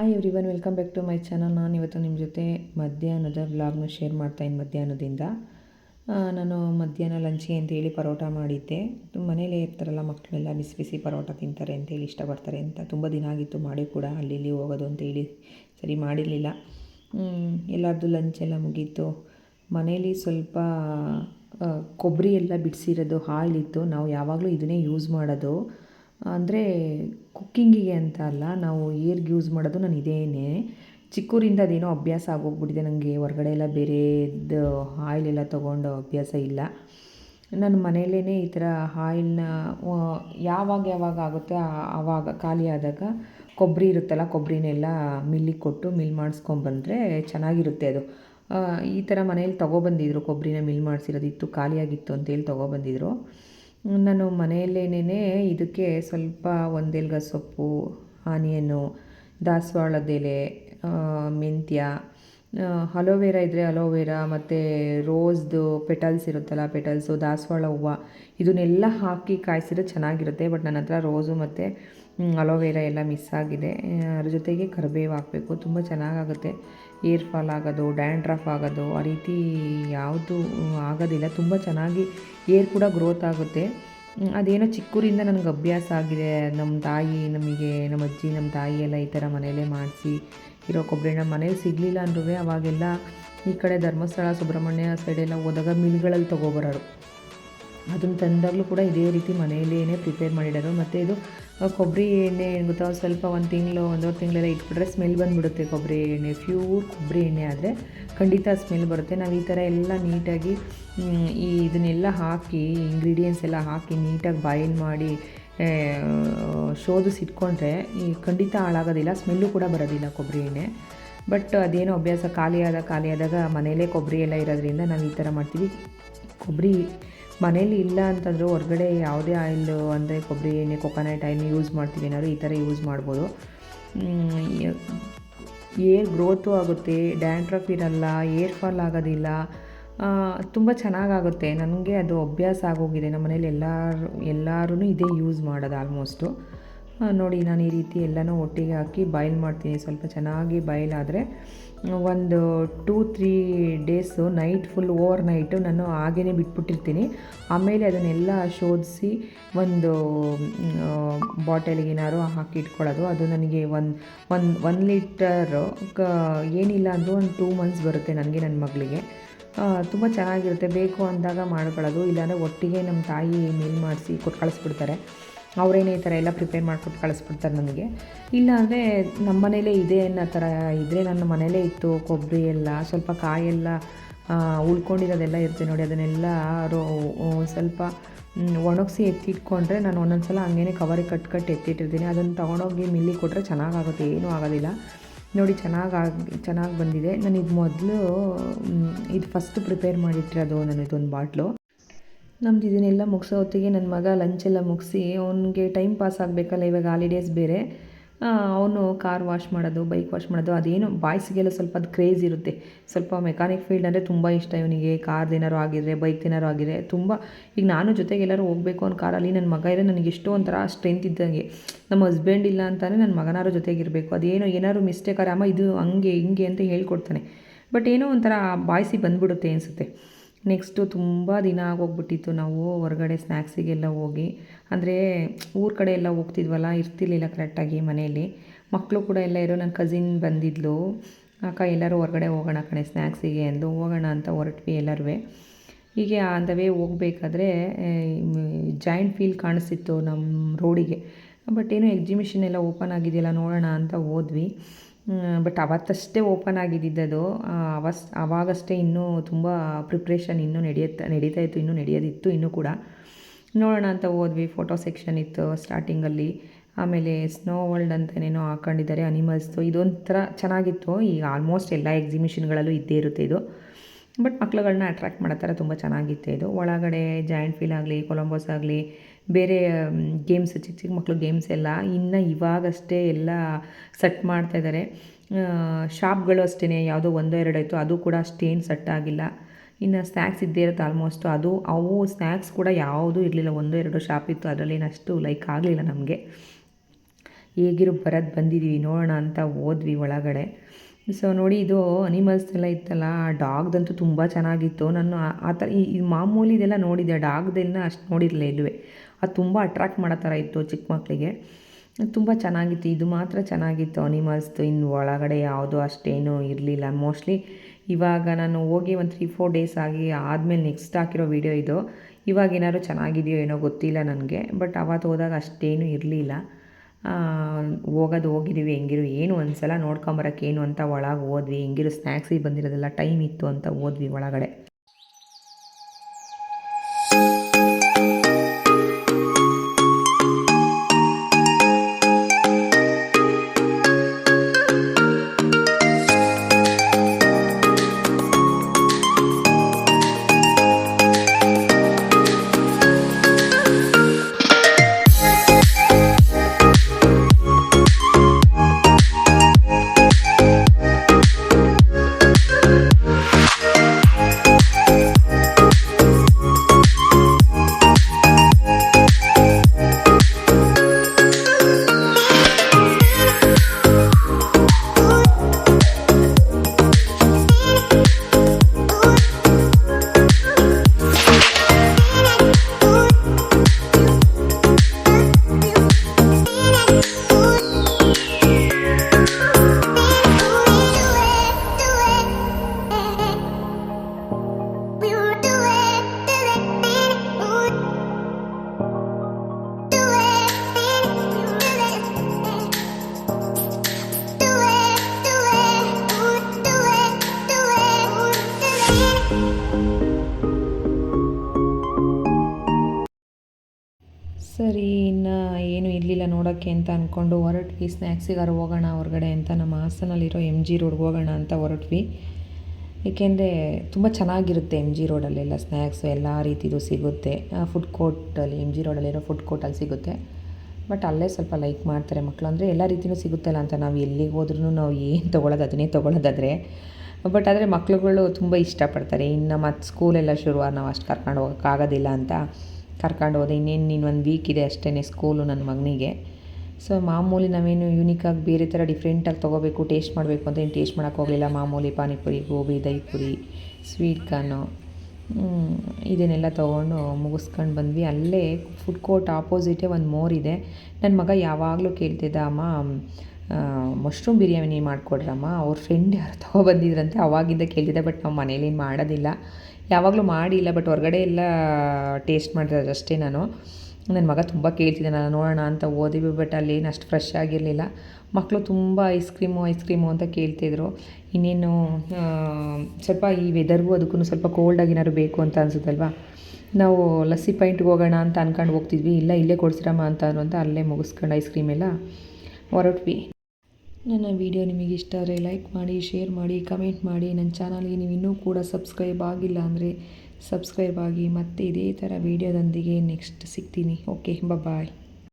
Hi everyone welcome back to my channel ನಾನು ಇವತ್ತು ನಿಮ್ಮ ಜೊತೆ ಮಧ್ಯಾಹ್ನದ ವ್ಲಾಗ್ನ ಶೇರ್ ಮಾಡ್ತಾಯಿದ್ದೀನಿ ಮಧ್ಯಾಹ್ನದಿಂದ. ಆ, ನಾನು ಮಧ್ಯಾಹ್ನ ಲಂಚಿಗೆ ಅಂತೇಳಿ ಪರೋಟ ಮಾಡಿದ್ದೆ. ಮನೇಲೇ ಇರ್ತಾರಲ್ಲ ಮಕ್ಕಳೆಲ್ಲ ಬಿಸಿ ಬಿಸಿ ಪರೋಟ ತಿಂತಾರೆ ಅಂತೇಳಿ ಇಷ್ಟಪಡ್ತಾರೆ ಅಂತ. ತುಂಬ ದಿನ ಆಗಿತ್ತು ಮಾಡಿ ಕೂಡ ಅಲ್ಲಿ ಇಲ್ಲಿ ಹೋಗೋದು ಅಂತೇಳಿ ಸರಿ ಮಾಡಿರಲಿಲ್ಲ. ಎಲ್ಲರದ್ದು ಲಂಚ್ ಎಲ್ಲ ಮುಗೀತು. ಮನೇಲಿ ಸ್ವಲ್ಪ ಕೊಬ್ಬರಿ ಎಲ್ಲ ಬಿಡಿಸಿರೋದು ಹಾಲಿತ್ತು. ನಾವು ಯಾವಾಗಲೂ ಇದನ್ನೇ ಯೂಸ್ ಮಾಡೋದು. ಅಂದರೆ ಕುಕ್ಕಿಂಗಿಗೆ ಅಂತ ಅಲ್ಲ, ನಾವು ಏರ್ಗೆ ಯೂಸ್ ಮಾಡೋದು ನಾನು ಇದೇನೆ. ಚಿಕ್ಕೂರಿಂದ ಅದೇನೋ ಅಭ್ಯಾಸ ಆಗೋಗ್ಬಿಟ್ಟಿದೆ ನನಗೆ ಹೊರಗಡೆ ಎಲ್ಲ ಬೇರೆದು ಆಯಿಲ್ ಎಲ್ಲ ತೊಗೊಂಡು ಅಭ್ಯಾಸ ಇಲ್ಲ. ನಾನು ಮನೆಯಲ್ಲೇ ಈ ಥರ ಆಯಿಲ್ನ ಯಾವಾಗ ಯಾವಾಗ ಆಗುತ್ತೆ ಆವಾಗ ಖಾಲಿ ಆದಾಗ ಕೊಬ್ಬರಿ ಇರುತ್ತಲ್ಲ, ಕೊಬ್ಬರಿನೆಲ್ಲ ಮಿಲ್ಲಿಗೆ ಕೊಟ್ಟು ಮಿಲ್ ಮಾಡಿಸ್ಕೊಂಬಂದ್ರೆ ಚೆನ್ನಾಗಿರುತ್ತೆ ಅದು. ಈ ಥರ ಮನೇಲಿ ತೊಗೊಬಂದಿದ್ರು, ಕೊಬ್ಬರಿನ ಮಿಲ್ ಮಾಡಿಸಿರೋದಿತ್ತು ಖಾಲಿಯಾಗಿತ್ತು ಅಂತೇಳಿ ತೊಗೊಬಂದಿದ್ರು. ನಾನು ಮನೆಯಲ್ಲೇನೇ ಇದಕ್ಕೆ ಸ್ವಲ್ಪ ಒಂದೆಲ್ಗ ಸೊಪ್ಪು, ಆನಿಯನ್ನು, ದಾಸವಾಳದೆಲೆ ಮೆಂತ್ಯ ಅಲೋವೆರಾ ಇದ್ದರೆ ಅಲೋವೆರಾ ಮತ್ತು ರೋಸ್ದು ಪೆಟಲ್ಸ್ ಇರುತ್ತಲ್ಲ, ಪೆಟಲ್ಸು, ದಾಸವಾಳ ಹೂವು, ಇದನ್ನೆಲ್ಲ ಹಾಕಿ ಕಾಯಿಸಿದ್ರೆ ಚೆನ್ನಾಗಿರುತ್ತೆ. ಬಟ್ ನನ್ನ ಹತ್ರ ರೋಸು ಮತ್ತು ಅಲೋವೆರಾ ಎಲ್ಲ ಮಿಸ್ ಆಗಿದೆ. ಅದ್ರ ಜೊತೆಗೆ ಕರಿಬೇವು ಹಾಕಬೇಕು. ತುಂಬ ಚೆನ್ನಾಗಾಗುತ್ತೆ. ಏರ್ ಫಾಲ್ ಆಗೋದು ಡ್ಯಾಂಡ್ರಫ್ ಆಗೋದು, ಆ ರೀತಿ ಯಾವುದು ಆಗೋದಿಲ್ಲ. ತುಂಬ ಚೆನ್ನಾಗಿ ಏರ್ ಕೂಡ ಗ್ರೋತ್ ಆಗುತ್ತೆ. ಅದೇನೋ ಚಿಕ್ಕೂರಿಂದ ನನಗೆ ಅಭ್ಯಾಸ ಆಗಿದೆ. ನಮ್ಮ ತಾಯಿ ನಮಗೆ ನಮ್ಮ ಅಜ್ಜಿ ನಮ್ಮ ತಾಯಿ ಎಲ್ಲ ಈ ಥರ ಮನೆಯಲ್ಲೇ ಮಾಡಿಸಿ ಇರೋ ಕೊಬ್ಬರಿ ನಮ್ಮ ಮನೇಲಿ ಸಿಗಲಿಲ್ಲ ಅಂದ್ರೂ ಅವಾಗೆಲ್ಲ ಈ ಕಡೆ ಧರ್ಮಸ್ಥಳ, ಸುಬ್ರಹ್ಮಣ್ಯ ಸೈಡೆಲ್ಲ ಹೋದಾಗ ಮಿಲ್ಗಳಲ್ಲಿ ತೊಗೊಬರೋರು. ಅದನ್ನು ತಂದಾಗಲೂ ಕೂಡ ಇದೇ ರೀತಿ ಮನೆಯಲ್ಲೇ ಪ್ರಿಪೇರ್ ಮಾಡಿಡೋರು ಮತ್ತು ಇದು ಕೊಬ್ಬರಿ ಎಣ್ಣೆ ಏನು ಗೊತ್ತಾ ಸ್ವಲ್ಪ ಒಂದು ತಿಂಗಳು, ಒಂದೂವರೆ ತಿಂಗಳೆಲ್ಲ ಇಟ್ಬಿಟ್ರೆ ಸ್ಮೆಲ್ ಬಂದುಬಿಡುತ್ತೆ ಕೊಬ್ಬರಿ ಎಣ್ಣೆ. ಪ್ಯೂರ್ ಕೊಬ್ಬರಿ ಎಣ್ಣೆ ಆದರೆ ಖಂಡಿತ ಸ್ಮೆಲ್ ಬರುತ್ತೆ. ನಾವು ಈ ಥರ ಎಲ್ಲ ನೀಟಾಗಿ ಈ ಇದನ್ನೆಲ್ಲ ಹಾಕಿ ಇಂಗ್ರೀಡಿಯೆಂಟ್ಸ್ ಎಲ್ಲ ಹಾಕಿ ನೀಟಾಗಿ ಬಾಯಿಲ್ ಮಾಡಿ ಶೋಧಿಸಿಟ್ಕೊಂಡ್ರೆ ಈ ಖಂಡಿತ ಹಾಳಾಗೋದಿಲ್ಲ. ಸ್ಮೆಲ್ಲು ಕೂಡ ಬರೋದಿಲ್ಲ ಕೊಬ್ಬರಿ ಎಣ್ಣೆ. ಬಟ್ ಅದೇನೋ ಅಭ್ಯಾಸ ಖಾಲಿಯಾದ ಖಾಲಿಯಾದಾಗ ಮನೆಯಲ್ಲೇ ಕೊಬ್ಬರಿ ಎಲ್ಲ ಇರೋದ್ರಿಂದ ನಾವು ಈ ಥರ ಮಾಡ್ತೀವಿ. ಕೊಬ್ಬರಿ ಮನೇಲಿ ಇಲ್ಲ ಅಂತಂದರೂ ಹೊರಗಡೆ ಯಾವುದೇ ಆಯಿಲ್ ಅಂದರೆ ಕೊಬ್ಬರಿ ಎಣ್ಣೆ ಕೊಕೊನಟ್ ಆಯಿಲ್ ಯೂಸ್ ಮಾಡ್ತೀವಿ, ಏನಾದ್ರು ಈ ಥರ ಯೂಸ್ ಮಾಡ್ಬೋದು. ಏರ್ ಗ್ರೋತು ಆಗುತ್ತೆ ಡ್ಯಾಂಡ್ರಫ್ ಇರಲ್ಲ, ಏರ್ ಫಾಲ್ ಆಗೋದಿಲ್ಲ. ತುಂಬ ಚೆನ್ನಾಗಾಗುತ್ತೆ. ನನಗೆ ಅದು ಅಭ್ಯಾಸ ಆಗೋಗಿದೆ. ನಮ್ಮ ಮನೇಲಿ ಎಲ್ಲರೂ ಎಲ್ಲರೂ ಇದೇ ಯೂಸ್ ಮಾಡೋದು ಆಲ್ಮೋಸ್ಟು ನೋಡಿ, ನಾನು ಈ ರೀತಿ ಎಲ್ಲನೂ ಒಟ್ಟಿಗೆ ಹಾಕಿ ಬಾಯ್ಲ್ ಮಾಡ್ತೀನಿ. ಸ್ವಲ್ಪ ಚೆನ್ನಾಗಿ ಬಾಯ್ಲ್ ಆದರೆ ಒಂದು two three days night full overnight ನಾನು ಹಾಗೇ ಬಿಟ್ಬಿಟ್ಟಿರ್ತೀನಿ. ಆಮೇಲೆ ಅದನ್ನೆಲ್ಲ ಶೋಧಿಸಿ ಒಂದು ಬಾಟಲಿಗೆ ಹಾಕಿಟ್ಕೊಳ್ಳೋದು ಹಾಕಿ ಇಟ್ಕೊಳ್ಳೋದು. ಅದು ನನಗೆ ಒಂದು ಒಂದು ಒನ್ ಲೀಟರು ಕ, ಏನಿಲ್ಲ ಅಂದರೂ ಒಂದು ಟೂ ಮಂತ್ಸ್ ಬರುತ್ತೆ ನನಗೆ ನನ್ನ ಮಗಳಿಗೆ. ತುಂಬ ಚೆನ್ನಾಗಿರುತ್ತೆ. ಬೇಕು ಅಂದಾಗ ಮಾಡ್ಕೊಳ್ಳೋದು. ಇಲ್ಲಾಂದರೆ ಒಟ್ಟಿಗೆ ನಮ್ಮ ತಾಯಿ ಮೇಲ್ ಮಾಡಿಸಿ ಕೊಟ್ಟು ಕಳಿಸ್ಬಿಡ್ತಾರೆ. ಅವರೇನೇ ಈ ಥರ ಎಲ್ಲ ಪ್ರಿಪೇರ್ ಮಾಡಿಕೊಟ್ಟು ಕಳಿಸ್ಬಿಡ್ತಾರೆ ನನಗೆ ಇಲ್ಲ ಅಂದರೆ ನಮ್ಮ ಮನೇಲೇ ಇದೆ ಅನ್ನೋ ಥರ ಇದ್ದರೆ ನನ್ನ ಮನೇಲೇ ಇತ್ತು, ಕೊಬ್ಬರಿ ಎಲ್ಲ, ಸ್ವಲ್ಪ ಕಾಯೆಲ್ಲ ಉಳ್ಕೊಂಡಿರೋದೆಲ್ಲ ಇರುತ್ತೆ ನೋಡಿ, ಅದನ್ನೆಲ್ಲ ರೋ ಸ್ವಲ್ಪ ಒಣಗಿಸಿ ಎತ್ತಿಟ್ಕೊಂಡ್ರೆ ನಾನು ಒಂದೊಂದು ಸಲ ಹಂಗೇನೆ ಕವರಿಗೆ ಕಟ್ ಕಟ್ ಎತ್ತಿಟ್ಟಿರ್ತೀನಿ. ಅದನ್ನು ತೊಗೊಂಡೋಗಿ ಮಿಲ್ಲಿ ಕೊಟ್ಟರೆ ಚೆನ್ನಾಗಾಗುತ್ತೆ, ಏನೂ ಆಗೋದಿಲ್ಲ. ನೋಡಿ ಚೆನ್ನಾಗಿ ಚೆನ್ನಾಗಿ ಬಂದಿದೆ. ನಾನು ಇದು ಮೊದಲು ಇದು ಫಸ್ಟ್ ಪ್ರಿಪೇರ್ ಮಾಡಿಟ್ಟಿರೋದು ನಾನು ಇದೊಂದು ಬಾಟ್ಲು. ನಮ್ದು ಇದನ್ನೆಲ್ಲ ಮುಗಿಸೋ ಹೊತ್ತಿಗೆ ನನ್ನ ಮಗ ಲಂಚೆಲ್ಲ ಮುಗಿಸಿ, ಅವನಿಗೆ ಟೈಮ್ ಪಾಸ್ ಆಗಬೇಕಲ್ಲ, ಇವಾಗ ಹಾಲಿಡೇಸ್ ಬೇರೆ. ಅವನು ಕಾರ್ ವಾಶ್ ಮಾಡೋದು ಬೈಕ್ ವಾಶ್ ಮಾಡೋದು, ಅದೇನು ಬಾಯ್ಸ್ಗೆಲ್ಲ ಸ್ವಲ್ಪ ಅದು ಕ್ರೇಜ್ ಇರುತ್ತೆ. ಸ್ವಲ್ಪ ಮೆಕ್ಯಾನಿಕ್ ಫೀಲ್ಡ್ ಅಂದರೆ ತುಂಬ ಇಷ್ಟ ಇವನಿಗೆ. ಕಾರ್ದು ಏನಾರು ಆಗಿದ್ರೆ ಬೈಕ್ ಏನಾರು ಆಗಿದ್ರೆ ತುಂಬ. ಈಗ ನಾನು ಜೊತೆಗೆ ಎಲ್ಲರೂ ಹೋಗಬೇಕು ಅನ್ನೋ ಕಾರಲ್ಲಿ ನನ್ನ ಮಗ ಇರೋ ನನಗೆ ಎಷ್ಟೋ ಒಂಥರ ಸ್ಟ್ರೆಂತ್ ಇದ್ದಂಗೆ. ನಮ್ಮ ಹಸ್ಬೆಂಡ್ ಇಲ್ಲ ಅಂತಲೇ ನನ್ನ ಮಗನಾರು ಜೊತೆಗಿರಬೇಕು ಅದೇನೋ ಏನಾದ್ರು ಮಿಸ್ಟೇಕ್ ಆದರೆ, ಅಮ್ಮ, ಇದು ಹಂಗೆ, ಹಿಂಗೆ ಅಂತ ಹೇಳ್ಕೊಡ್ತಾನೆ. ಬಟ್ ಏನೋ ಒಂಥರ ಬಾಯ್ಸಿಗೆ ಬಂದ್ಬಿಡುತ್ತೆ ಅನಿಸುತ್ತೆ. ನೆಕ್ಸ್ಟು ತುಂಬ ದಿನ ಆಗೋಗ್ಬಿಟ್ಟಿತ್ತು ನಾವು ಹೊರಗಡೆ ಸ್ನ್ಯಾಕ್ಸಿಗೆಲ್ಲ ಹೋಗಿ. ಅಂದರೆ ಊರ ಕಡೆ ಎಲ್ಲ ಹೋಗ್ತಿದ್ವಲ್ಲ, ಇರ್ತಿರ್ಲಿಲ್ಲ ಕರೆಕ್ಟಾಗಿ ಮನೆಯಲ್ಲಿ. ಮಕ್ಕಳು ಕೂಡ ಎಲ್ಲ ಇರೋ ನನ್ನ ಕಸಿನ್ ಬಂದಿದ್ಲು. ಅಕ್ಕ, ಎಲ್ಲರೂ ಹೊರಗಡೆ ಹೋಗೋಣ ಕಣೆ ಸ್ನ್ಯಾಕ್ಸಿಗೆ ಅಂದು ಹೋಗೋಣ ಅಂತ ಹೊರಟ್ವಿ ಎಲ್ಲರೂ ಹೀಗೆ ಆನ್ ದ ವೇ ಹೋಗಬೇಕಾದ್ರೆ ಜಾಯಿಂಟ್ ಫೀಲ್ ಕಾಣಿಸ್ತಿತ್ತು ನಮ್ಮ ರೋಡಿಗೆ ಬಟ್ ಏನೋ ಎಕ್ಸಿಬಿಷನ್ ಎಲ್ಲ ಓಪನ್ ಆಗಿದೆಯಲ್ಲ ನೋಡೋಣ ಅಂತ ಹೋದ್ವಿ. But ಅವತ್ತಷ್ಟೇ open ಆಗಿದ್ದಿದ್ದದು. ಅವಸ್, ಅವಾಗಷ್ಟೇ ಇನ್ನೂ ತುಂಬ ಪ್ರಿಪ್ರೇಷನ್ ಇನ್ನೂ ನಡೆಯುತ್ತೆ ನಡೀತಾ ಇತ್ತು, ಇನ್ನೂ ನಡೆಯೋದಿತ್ತು, ಇನ್ನೂ ಕೂಡ. ನೋಡೋಣ ಅಂತ ಹೋದ್ವಿ ಫೋಟೋ ಸೆಕ್ಷನ್ ಇತ್ತು ಸ್ಟಾರ್ಟಿಂಗಲ್ಲಿ ಆಮೇಲೆ ಸ್ನೋ ವರ್ಲ್ಡ್ ಅಂತಲೇನೋ ಹಾಕೊಂಡಿದ್ದಾರೆ ಅನಿಮಲ್ಸ್ದು ಇದೊಂಥರ ಚೆನ್ನಾಗಿತ್ತು. ಈಗ ಆಲ್ಮೋಸ್ಟ್ ಎಲ್ಲ ಎಕ್ಸಿಬಿಷನ್ಗಳಲ್ಲೂ ಇದ್ದೇ ಇರುತ್ತೆ ಇದು. ಬಟ್ ಮಕ್ಳುಗಳನ್ನ ಅಟ್ರ್ಯಾಕ್ಟ್ ಮಾಡೋ ಥರ ತುಂಬ ಚೆನ್ನಾಗಿತ್ತು ಇದು. ಒಳಗಡೆ ಜಾಯಿಂಟ್ ಫೀಲ್ ಆಗಲಿ ಕೊಲಂಬೋಸ್ ಆಗಲಿ ಬೇರೆ ಗೇಮ್ಸ್ ಚಿಕ್ಕ ಚಿಕ್ಕ ಮಕ್ಕಳು ಗೇಮ್ಸ್ ಎಲ್ಲ ಇನ್ನು ಇವಾಗಷ್ಟೇ ಎಲ್ಲ ಸೆಟ್ ಮಾಡ್ತಾಯಿದ್ದಾರೆ ಶಾಪ್ಗಳು ಅಷ್ಟೇ ಯಾವುದೋ ಒಂದೋ ಎರಡು ಆಯಿತು, ಅದು ಕೂಡ ಅಷ್ಟೇನು ಸೆಟ್ ಆಗಿಲ್ಲ. ಇನ್ನು ಸ್ನ್ಯಾಕ್ಸ್ ಇದ್ದೇ ಇರುತ್ತೆ ಆಲ್ಮೋಸ್ಟು ಅದು, ಅವು ಸ್ನ್ಯಾಕ್ಸ್ ಕೂಡ ಯಾವುದೂ ಇರಲಿಲ್ಲ, ಒಂದೋ ಎರಡು ಶಾಪ್ ಇತ್ತು ಅದರಲ್ಲೇನು ಅಷ್ಟು ಲೈಕ್ ಆಗಲಿಲ್ಲ ನಮಗೆ. ಹೇಗಿರೋ ಬರೋದು ಬಂದಿದ್ದೀವಿ ನೋಡೋಣ ಅಂತ ಹೋದ್ವಿ ಒಳಗಡೆ. ಸೊ ನೋಡಿ, ಇದು ಅನಿಮಲ್ಸ್ ಎಲ್ಲ ಇತ್ತಲ್ಲ ಡಾಗ್ದಂತೂ ತುಂಬ ಚೆನ್ನಾಗಿತ್ತು. ನಾನು ಆ ಥರ ಈ ಮಾಮೂಲಿ ಇದೆಲ್ಲ ನೋಡಿದ್ದೆ ಡಾಗ್ದೆಲ್ಲ ಅಷ್ಟು ನೋಡಿರಲಿಲ್ಲ ಇಲ್ಲವೇ ಅದು ತುಂಬ ಅಟ್ರಾಕ್ಟ್ ಮಾಡೋ ಥರ ಇತ್ತು ಚಿಕ್ಕ ಮಕ್ಕಳಿಗೆ. ತುಂಬ ಚೆನ್ನಾಗಿತ್ತು, ಇದು ಮಾತ್ರ ಚೆನ್ನಾಗಿತ್ತು ಅನಿಮಲ್ಸ್ದು ಇನ್ನು ಒಳಗಡೆ ಯಾವುದು ಅಷ್ಟೇನೂ ಇರಲಿಲ್ಲ. ಮೋಸ್ಟ್ಲಿ ಇವಾಗ ನಾನು ಹೋಗಿ ಒಂದು ತ್ರೀ ಫೋರ್ ಡೇಸ್ ಆಗಿ ಆದಮೇಲೆ ನೆಕ್ಸ್ಟ್ ಹಾಕಿರೋ ವೀಡಿಯೋ ಇದು. ಇವಾಗ ಏನಾದ್ರು ಚೆನ್ನಾಗಿದೆಯೋ ಏನೋ ಗೊತ್ತಿಲ್ಲ ನನಗೆ. ಬಟ್ ಅವತ್ತು ಹೋದಾಗ ಅಷ್ಟೇನೂ ಇರಲಿಲ್ಲ. ಹೋಗೋದು ಹೋಗಿದ್ದೀವಿ, ಹೆಂಗಿರು, ಏನು ಒಂದು ಸಲ ನೋಡ್ಕೊಂಬರಕ್ಕೆ ಏನು ಅಂತ ಒಳಗೆ ಹೋದ್ವಿ. ಹೆಂಗಿರು ಸ್ನ್ಯಾಕ್ಸಿಗೆ ಬಂದಿರೋದೆಲ್ಲ ಟೈಮ್ ಇತ್ತು ಅಂತ ಹೋದ್ವಿ ಒಳಗಡೆ. ಸರಿ, ಇನ್ನು ಏನು ಇರಲಿಲ್ಲ ನೋಡೋಕ್ಕೆ ಅಂತ ಅಂದ್ಕೊಂಡು ಹೊರಟ್ವಿ. ಸ್ನ್ಯಾಕ್ಸಿಗಾರು ಹೋಗೋಣ ಹೊರಗಡೆ ಅಂತ. ನಮ್ಮ ಹಾಸನಲ್ಲಿರೋ ಎಂ ಜಿ ರೋಡ್ಗೆ ಹೋಗೋಣ ಅಂತ ಹೊರಟ್ವಿ. ಏಕೆಂದರೆ ತುಂಬ ಚೆನ್ನಾಗಿರುತ್ತೆ ಎಂ ಜಿ ರೋಡಲ್ಲೆಲ್ಲ ಸ್ನ್ಯಾಕ್ಸು ಎಲ್ಲ ರೀತಿದು ಸಿಗುತ್ತೆ. ಫುಡ್ ಕೋರ್ಟಲ್ಲಿ ಎಂ ಜಿ ರೋಡಲ್ಲಿರೋ ಫುಡ್ ಕೋರ್ಟಲ್ಲಿ ಸಿಗುತ್ತೆ. ಬಟ್ ಅಲ್ಲೇ ಸ್ವಲ್ಪ ಲೈಕ್ ಮಾಡ್ತಾರೆ ಮಕ್ಕಳು ಅಂದರೆ ಎಲ್ಲ ರೀತಿಯೂ ಸಿಗುತ್ತಲ್ಲ ಅಂತ ನಾವು ಎಲ್ಲಿಗೆ ಹೋದ್ರೂ ನಾವು ಏನು ತೊಗೊಳೋದು, ಅದನ್ನೇ ತೊಗೊಳೋದಾದರೆ. ಬಟ್ ಆದರೆ ಮಕ್ಳುಗಳು ತುಂಬ ಇಷ್ಟಪಡ್ತಾರೆ. ಇನ್ನು ಮತ್ತು ಸ್ಕೂಲೆಲ್ಲ ಶುರು, ನಾವು ಅಷ್ಟು ಕರ್ಕೊಂಡು ಹೋಗೋಕ್ಕಾಗೋದಿಲ್ಲ ಅಂತ. ಕರ್ಕೊಂಡು ಹೋದೆ. ಇನ್ನೇನು ನೀನು ಒಂದು ವೀಕ್ ಇದೆ ಅಷ್ಟೇ ಸ್ಕೂಲು ನನ್ನ ಮಗನಿಗೆ. ಸೊ ಮಾಮೂಲಿ ನಾವೇನು ಯೂನಿಕಾಗಿ ಬೇರೆ ಥರ ಡಿಫ್ರೆಂಟಾಗಿ ತೊಗೋಬೇಕು ಟೇಸ್ಟ್ ಮಾಡಬೇಕು ಅಂತ ಏನು ಟೇಸ್ಟ್ ಮಾಡೋಕ್ಕೆ ಹೋಗಲಿಲ್ಲ. ಮಾಮೂಲಿ ಪಾನಿಪುರಿ, ಗೋಬಿ ದಹಿಪುರಿ ಸ್ವೀಟ್ ಕಾರ್ನು ಇದನ್ನೆಲ್ಲ ತೊಗೊಂಡು ಮುಗಿಸ್ಕೊಂಡು ಬಂದ್ವಿ. ಅಲ್ಲೇ ಫುಡ್ ಕೋರ್ಟ್ ಆಪೋಸಿಟೇ ಒಂದು ಮೋರ್ ಇದೆ. ನನ್ನ ಮಗ ಯಾವಾಗಲೂ ಕೇಳ್ತಿದ್ದ, ಅಮ್ಮ ಮಶ್ರೂಮ್ ಬಿರಿಯಾನಿ ಮಾಡಿಕೊಡ್ರಮ್ಮ? ಅವ್ರ ಫ್ರೆಂಡ್ ಯಾರು ತೊಗೊಬಂದಿದ್ರಂತೆ ಅವಾಗಿಂದ ಕೇಳ್ತಿದ್ದೆ ಬಟ್ ನಾವು ಮನೇಲಿ ಮಾಡೋದಿಲ್ಲ. ಯಾವಾಗಲೂ ಮಾಡಿಲ್ಲ ಬಟ್ ಹೊರಗಡೆ ಎಲ್ಲ ಟೇಸ್ಟ್ ಮಾಡಿರೋದು ಅಷ್ಟೇ ನಾನು. ನನ್ನ ಮಗ ತುಂಬ ಕೇಳ್ತಿದ್ದೆ ನಾನು ನೋಡೋಣ ಅಂತ ಓದಿವಿ ಬಟ್ ಅಲ್ಲೇನು ಅಷ್ಟು ಫ್ರೆಶ್ ಆಗಿರಲಿಲ್ಲ. ಮಕ್ಕಳು ತುಂಬ ಐಸ್ ಕ್ರೀಮು ಐಸ್ ಕ್ರೀಮು ಅಂತ ಕೇಳ್ತಿದ್ರು. ಇನ್ನೇನು ಸ್ವಲ್ಪ ಈ ವೆದರ್ಗೂ ಅದಕ್ಕೂ ಸ್ವಲ್ಪ ಕೋಲ್ಡಾಗಿ ಏನಾದ್ರು ಬೇಕು ಅಂತ ಅನಿಸುತ್ತಲ್ವಾ? ನಾವು ಲಸ್ಸಿ ಪಾಯಿಂಟ್ಗೆ ಹೋಗೋಣ ಅಂತ ಅನ್ಕೊಂಡು ಹೋಗ್ತಿದ್ವಿ. ಇಲ್ಲ, ಇಲ್ಲೇ ಕೊಡ್ಸಿರಮ್ಮ ಅಂತ ಅಂತ ಅಲ್ಲೇ ಮುಗಿಸ್ಕೊಂಡು ಐಸ್ ಕ್ರೀಮ್ ಎಲ್ಲ ಹೊರಟ್ವಿ. ನನ್ನ ವಿಡಿಯೋ ನಿಮಗೆ ಇಷ್ಟ ಆದರೆ ಲೈಕ್ ಮಾಡಿ, ಶೇರ್ ಮಾಡಿ, ಕಮೆಂಟ್ ಮಾಡಿ. ನನ್ನ ಚಾನಲ್ಗೆ ನೀವು ಇನ್ನೂ ಕೂಡ ಸಬ್ಸ್ಕ್ರೈಬ್ ಆಗಿಲ್ಲ ಅಂದರೆ ಸಬ್ಸ್ಕ್ರೈಬ್ ಆಗಿ ಮತ್ತೆ ಇದೇ ಥರ ವೀಡಿಯೋದೊಂದಿಗೆ ನೆಕ್ಸ್ಟ್ ಸಿಗ್ತೀನಿ. Okay bye